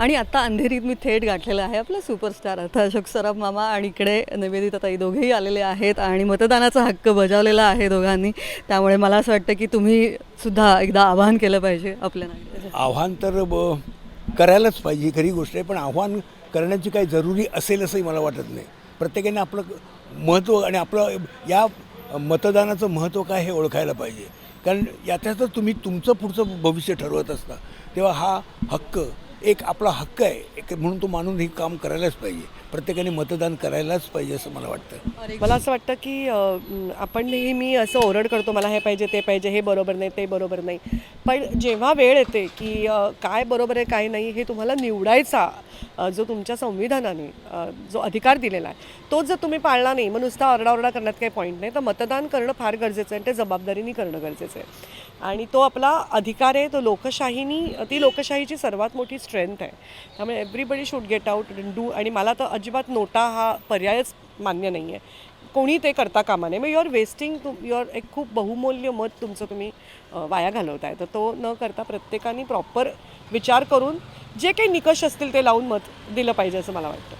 आणि आता अंधेरीत मी थेट गाठलेला आहे आपला सुपरस्टार अर्थ अशोक सराफ मामा आणि इकडे निवेदिताताई दोघेही आलेले आहेत आणि मतदानाचा हक्क बजावलेला आहे दोघांनी. त्यामुळे मला असं वाटतं की तुम्ही सुद्धा एकदा आवाहन केलं पाहिजे आपल्या आव्हान तर ब करायलाच पाहिजे ही खरी गोष्ट आहे पण आव्हान करण्याची काही जरुरी असेल असंही मला वाटत नाही. प्रत्येकाने आपलं महत्त्व आणि आपलं या मतदानाचं महत्त्व काय हे ओळखायला पाहिजे. कारण याच्यातच तुम्ही तुमचं पुढचं भविष्य ठरवत असता. तेव्हा हा हक्क एक आपला हक्क आहे एक म्हणून तो मानून हे काम करायलाच पाहिजे. प्रत्येकाने मतदान करायलाच पाहिजे असं मला वाटतं. मला असं वाटतं की आपण नेहमी असं ओरड करतो मला हे पाहिजे ते पाहिजे हे बरोबर नाही ते बरोबर नाही. पण जेव्हा वेळ येते की काय बरोबर आहे काय नाही हे तुम्हाला निवडायचा जो तुमच्या संविधानाने जो अधिकार दिलेला आहे तो जर तुम्ही पाळला नाही मग नुसता आरडाओरडा करण्यात काही पॉईंट नाही. तर मतदान करणं फार गरजेचं आहे आणि ते जबाबदारीने करणं गरजेचं आहे. आणि तो आपला अधिकार आहे तो लोकशाहीनी ती लोकशाहीची सर्वात मोठी स्ट्रेंथ आहे. त्यामुळे everybody should get out do आणि मला तर अजिबात नोटा हा पर्यायच मान्य नाही आहे कोणी ते करता कामा नये. मग युआर वेस्टिंग तुम युआर एक खूप बहुमूल्य मत तुमचं तुम्ही वाया घालवताय. तर तो न करता प्रत्येकाने प्रॉपर विचार करून जे काही निकष असतील ते लावून मत दिलं पाहिजे असं मला वाटतं.